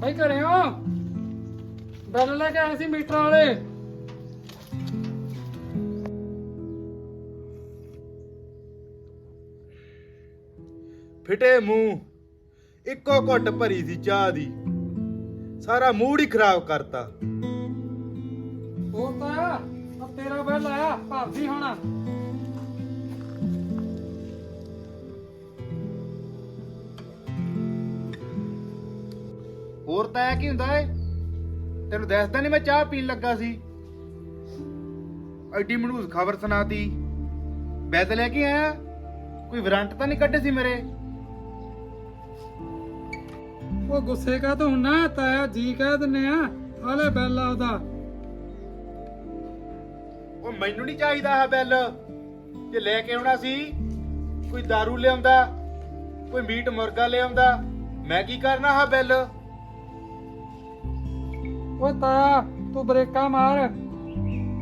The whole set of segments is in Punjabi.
ਭਾਈ ਘਰੇ ਹੋ? ਬੈਲ ਲੈ ਕੇ ਆਏ ਸੀ ਮੀਟਰ ਵਾਲੇ। ਫਿਟੇ ਮੂੰਹ ਇੱਕੋ ਘੁੱਟ ਭਰੀ ਸੀ ਚਾਹ ਦੀ। ਸਾਰਾ ਮੂਡ ਹੀ ਖਰਾਬ ਕਰਤਾ। ਹੋਰ ਤਾਂ ਤੇਰਾ ਬੈਲ ਆਇਆ ਭਰਦੀ ਹੋਣਾ। ਹੋਰ ਤਾਂ ਇਹ ਕੀ ਹੁੰਦਾ ਏ? ਤੈਨੂੰ ਦੱਸਦਾ ਨਹੀਂ ਮੈਂ ਚਾਹ ਪੀਣ ਲੱਗਾ ਸੀ। ਐਡੀ ਮਨੂਸ ਖਬਰ ਸੁਣਾਤੀ। ਬੈਦ ਲੈ ਕੇ ਆਇਆ। ਕੋਈ ਵਾਰੰਟ ਤਾਂ ਨਹੀਂ ਕੱਢੇ ਸੀ ਮੇਰੇ? ਉਹ ਗੁੱਸੇ ਕਾ ਤੂੰ ਨਾ ਤਾਇਆ ਜੀ ਕਹਿ ਦਿੰਨੇ ਆ ਹਾਲੇ ਬੈਲ ਆ ਉਹਦਾ ਉਹ ਮੈਨੂੰ ਨਹੀਂ ਚਾਹੀਦਾ ਆ ਬਿੱਲ। ਜੇ ਲੈ ਕੇ ਆਉਣਾ ਸੀ ਕੋਈ दारू ਲਿਆਉਂਦਾ ਕੋਈ ਮੀਟ ਮੁਰਗਾ ਲਿਆਉਂਦਾ ਮੈਂ ਕੀ ਕਰਨਾ ਆ ਬਿੱਲ? ਓਏ ਤਾਇਆ ਤੂੰ ਬ੍ਰੇਕਾਂ ਮਾਰ।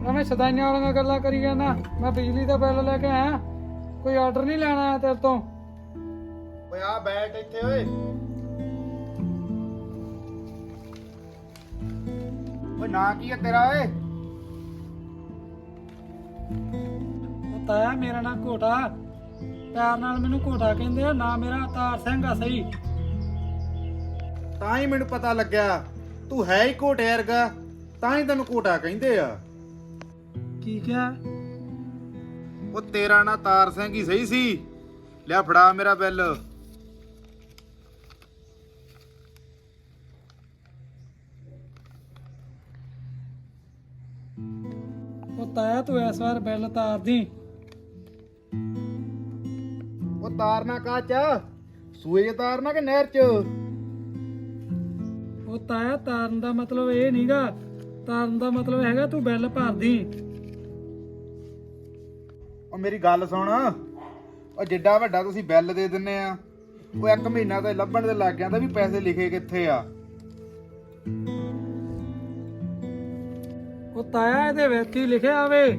ਐਵੇਂ ਸਦਾਈਆਂ ਵਾਲੀਆਂ ਗੱਲਾਂ ਕਰੀ ਜਾਂਦਾ। ਮੈਂ ਬਿਜਲੀ ਦਾ ਬਿੱਲ ਲੈ ਕੇ ਆਇਆ। ਕੋਈ ਆਰਡਰ ਨਹੀਂ ਲੈਣਾ ਆਇਆ ਤੇਰੇ ਤੋਂ। ਓਏ ਆ ਬੈਠ ਇੱਥੇ ਓਏ। ਓਏ ਨਾਂ ਕੀ ਹੈ ਤੇਰਾ ਓਏ? ਉਹ ਤਾਇਆ ਮੇਰਾ ਨਾਂ ਘੋਟਾ। ਪਿਆਰ ਨਾਲ ਮੈਨੂੰ ਘੋਟਾ ਕਹਿੰਦੇ ਆ ਨਾ ਮੇਰਾ ਅਵਤਾਰ ਸਿੰਘ ਆ ਸਹੀ। ਤਾਂ ਹੀ ਮੈਨੂੰ ਪਤਾ ਲੱਗਿਆ ਤੂੰ ਹੈ ਹੀ ਘੋਟੇ ਵਰਗਾ ਤਾਂ ਹੀ ਤੈਨੂੰ ਘੋਟਾ ਕਹਿੰਦੇ ਆ। ਕੀ ਕਿਹਾ? ਉਹ ਤੇਰਾ ਨਾਂ ਤਾਰ ਸਿੰਘ ਹੀ ਸਹੀ ਸੀ। ਲਿਆ ਫੜਾ ਮੇਰਾ ਬਿੱਲ। ਉਹ ਤਾਇਆ ਤੂੰ ਇਸ ਵਾਰ ਬਿੱਲ ਤਾਰ ਦੀ। ਉਹ ਤਾਰਨਾ ਕਾਚ ਸੂਏ 'ਚ ਤਾਰਨਾ ਕਿ ਨਹਿਰ 'ਚ? ਉਹ ਤਾਇਆ ਤਾਰਨ ਦਾ ਮਤਲਬ ਇਹ ਨਹੀਂਗਾ ਤਾਰਨ ਦਾ ਮਤਲਬ ਹੈਗਾ ਤੂੰ ਬਿੱਲ ਭਰ ਦੀ। ਉਹ ਮੇਰੀ ਗੱਲ ਸੁਣ। ਉਹ ਜਿੱਡਾ ਵੱਡਾ ਤੁਸੀਂ ਬਿੱਲ ਦੇ ਦਿੰਨੇ ਆ ਉਹ ਇੱਕ ਮਹੀਨਾ ਤਾਂ ਲੱਭਣ ਦੇ ਲੱਗ ਜਾਂਦਾ ਵੀ ਪੈਸੇ ਲਿਖੇ ਕਿੱਥੇ ਆ? ਉਹ ਤਾਇਆ ਇਹਦੇ ਵਿੱਚ ਹੀ ਲਿਖਿਆ ਆਵੇ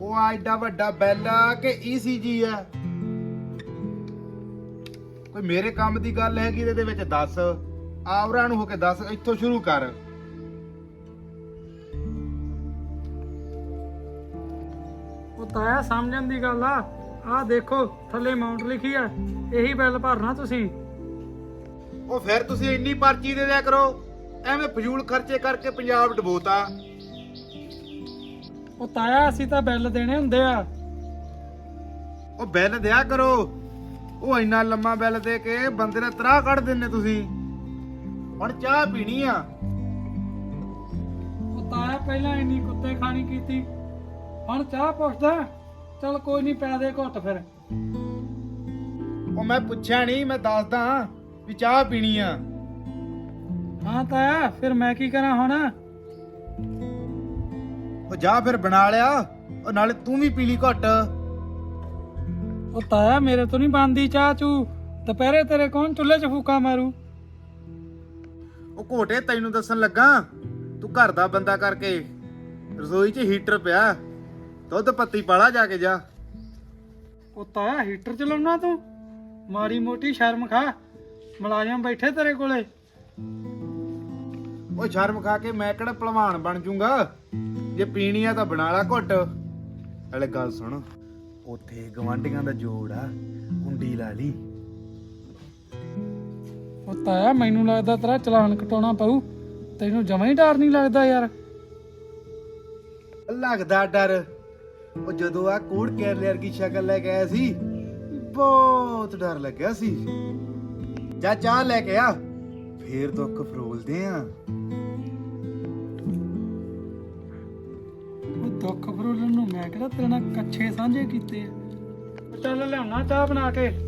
ਉਹ ਆ ਐਡਾ ਵੱਡਾ ਬਿੱਲ ਆ ਕਿ ਈਸੀਜੀ ਆ। ਕੋਈ ਮੇਰੇ ਕੰਮ ਦੀ ਗੱਲ ਹੈਗੀ ਇਹਦੇ ਵਿੱਚ ਦੱਸ। ਆਵਰਾਂ ਨੂੰ ਹੋ ਕੇ ਦੱਸ ਇੱਥੋਂ ਸ਼ੁਰੂ ਕਰ। ਉਹ ਤਾਇਆ ਸਮਝਣ ਦੀ ਗੱਲ ਆ। ਆਹ ਦੇਖੋ ਥੱਲੇ ਅਮਾਉਂਟ ਲਿਖੀ ਆ। ਇਹੀ ਬਿੱਲ ਭਰਨਾ ਤੁਸੀਂ। ਉਹ ਫਿਰ ਤੁਸੀਂ ਇੰਨੀ ਪਰਚੀ ਦੇ ਦਿਆ ਕਰੋ। ਐਵੇਂ ਫਜ਼ੂਲ ਖਰਚੇ ਕਰਕੇ ਪੰਜਾਬ ਡਬੋਤਾ। ਉਹ ਤਾਇਆ ਅਸੀਂ ਤਾਂ ਬਿੱਲ ਦੇਣੇ ਹੁੰਦੇ ਆ। ਉਹ ਬਿੱਲ ਦਿਆ ਕਰੋ। ਉਹ ਇੰਨਾ ਲੰਮਾ ਬਿੱਲ ਦੇ ਕੇ ਬੰਦੇ ਦਾ ਤਰਾਹ ਕੱਢ ਦਿੰਨੇ ਤੁਸੀਂ। ਹੁਣ ਚਾਹ ਪੀਣੀ ਆ। ਉਹ ਤਾਇਆ ਪਹਿਲਾਂ ਇੰਨੀ ਕੁੱਤੇ ਖਾਣੀ ਕੀਤੀ। ਹੁਣ ਚਾਹ ਪੁੱਛਦਾ ਚਲ ਕੋਈ ਨਹੀਂ ਪੈ ਦੇ ਘੁੱਟ ਫਿਰ। ਉਹ ਮੈਂ ਪੁੱਛਿਆ ਨਹੀਂ ਮੈਂ ਦੱਸਦਾ ਵੀ ਚਾਹ ਪੀਣੀ ਆ। ਹਾਂ ਤਾਇਆ ਫਿਰ ਮੈਂ ਕੀ ਕਰਾਂ ਹੁਣ? ਉਹ ਜਾ ਫਿਰ ਬਣਾ ਲਿਆ ਉਹ ਨਾਲੇ ਤੂੰ ਵੀ ਪੀ ਲਈ ਘੁੱਟ। ਉਹ ਤਾਇਆ ਮੇਰੇ ਤੋਂ ਨਹੀਂ ਬੰਦੀ ਚਾਹ ਚੂ ਦੁਪਹਿਰੇ ਤੇਰੇ ਕੌਣ ਚੁੱਲ੍ਹੇ 'ਚ ਫੂਕਾ ਮਾਰੂ? ਉਹ ਘੋਟੇ ਤੈਨੂੰ ਦੱਸਣ ਲੱਗਾ ਤੂੰ ਘਰ ਦਾ ਬੰਦਾ ਕਰਕੇ ਰਸੋਈ 'ਚ ਹੀਟਰ ਪਿਆ। ਦੁੱਧ ਪੱਤੀ ਪਾਲਾ ਜਾ ਕੇ ਜਾ। ਉਹ ਤਾਇਆ ਹੀਟਰ ਚਲਾਉਣਾ ਤੂੰ? ਮਾੜੀ ਮੋਟੀ ਸ਼ਰਮ ਖਾ। ਮੁਲਾਜ਼ਮ ਬੈਠੇ ਤੇਰੇ ਕੋਲੇ। ਉਹ ਸ਼ਰਮ ਖਾ ਕੇ ਮੈਂ ਕਿਹੜਾ ਭਲਵਾਨ ਬਣ ਜੂੰਗਾ? ਜੇ ਪੀਣੀ ਆ ਤਾਂ ਬਣਾ ਲਾ ਘੁੱਟ। ਹਲੇ ਗੱਲ ਸੁਣ ਉੱਥੇ ਗਵਾਂਢੀਆਂ ਦਾ ਜੋੜ ਆ ਕੁੰਡੀ ਲਾ ਲਈ। ਉਹ ਤਾਇਆ ਮੈਨੂੰ ਲੱਗਦਾ ਤੇਰਾ ਚਲਾਨ ਕਟਾਉਣਾ ਪਊ। ਤੈਨੂੰ ਜਮਾਂ ਹੀ ਡਰ ਨਹੀਂ ਲੱਗਦਾ ਯਾਰ। ਲੱਗਦਾ ਡਰ। ਉਹ ਜਦੋਂ ਆ ਕੋੜ ਕੈਰਲਰ ਦੀ ਸ਼ਕਲ ਲੈ ਕੇ ਆਇਆ ਸੀ ਬਹੁਤ ਡਰ ਲੱਗਿਆ ਸੀ। ਜਾ ਚਾਹ ਲੈ ਕੇ ਆ। ਫੇਰ ਦੁੱਖ ਫਰੋਲਦੇ ਆ। ਉਹ ਦੁੱਖ ਫਰੋਲਣ ਨੂੰ ਮੈਂ ਕਿਹੜਾ ਤੇਰੇ ਨਾਲ ਕੱਛੇ ਸਾਂਝੇ ਕੀਤੇ ਆ। ਚੱਲ ਲਿਆਉਣਾ ਚਾਹ ਬਣਾ ਕੇ।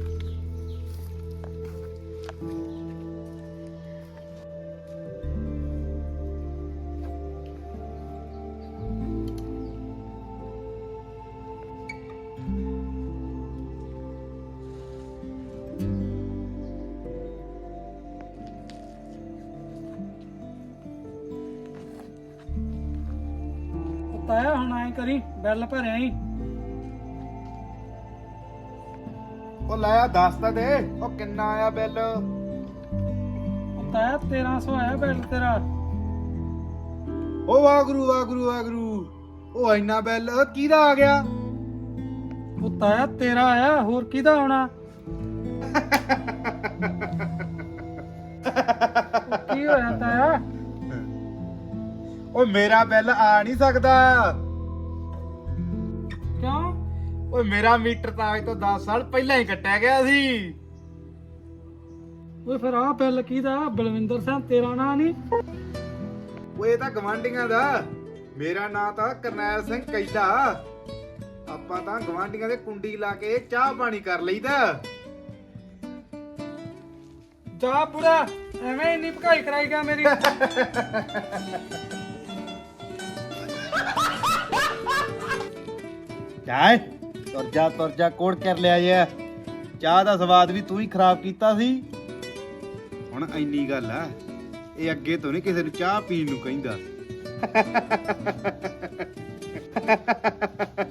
ਤਾਇਆ ਹੁਣ ਐ ਕਰੀ ਬਿੱਲ ਭਰਿਆ ਹੀ ਉਹ ਲਾਇਆ ਦੱਸ ਤਾਂ ਦੇ ਉਹ ਕਿੰਨਾ ਆਇਆ ਬਿੱਲ? ਤਾਇਆ 1300 ਆਇਆ ਬਿੱਲ ਤੇਰਾ। ਉਹ ਵਾਗਰੂ ਵਾਗਰੂ ਵਾਗਰੂ ਉਹ ਇੰਨਾ ਬਿੱਲ ਕਿਹਦਾ ਆ ਗਿਆ? ਉਹ ਤਾਇਆ ਤੇਰਾ ਆਇਆ ਹੋਰ ਕਿਹਦਾ ਆਉਣਾ? ਕੀ ਹੋਇਆ ਤਾਇਆ ਉਹ ਮੇਰਾ ਬਿੱਲ ਆ ਨਹੀਂ ਸਕਦਾ। ਕਿਉਂ? ਓਏ ਮੇਰਾ ਮੀਟਰ ਤਾਂ ਅੱਜ ਤੋਂ 10 ਸਾਲ ਪਹਿਲਾਂ ਹੀ ਕੱਟਿਆ ਗਿਆ ਸੀ। ਓਏ ਫਿਰ ਆਹ ਬਿੱਲ ਕਿਹਦਾ? ਬਲਵਿੰਦਰ ਸਿੰਘ ਤੇਰਾ ਨਾਂ ਨਹੀਂ? ਓਏ ਇਹ ਤਾਂ ਗਵਾਂਡੀਆਂ ਦਾ। ਮੇਰਾ ਨਾਂ ਤਾਂ ਕਰਨੈਲ ਸਿੰਘ ਕੈਦਾ। ਆਪਾਂ ਤਾਂ ਗਵਾਂਡੀਆਂ ਦੇ ਕੁੰਡੀ ਲਾ ਕੇ ਚਾਹ ਪਾਣੀ ਕਰ ਲਈਦਾ। ਜਾ ਬੁੜਾ ਐਵੇਂ ਇੰਨੀ ਭਕਾਈ ਕਰਾਈ ਗਿਆ ਮੇਰੀ? ਚਾਹ ਤੁਰ ਜਾ ਤੁਰ ਜਾ ਕੋੜ ਕਰ ਲਿਆ ਜੇ। ਚਾਹ ਦਾ ਸਵਾਦ ਵੀ ਤੂੰ ਹੀ ਖਰਾਬ ਕੀਤਾ ਸੀ। ਹੁਣ ਇੰਨੀ ਗੱਲ ਆ ਇਹ ਅੱਗੇ ਤੋਂ ਨਹੀਂ ਕਿਸੇ ਨੂੰ ਚਾਹ ਪੀਣ ਨੂੰ ਕਹਿੰਦਾ।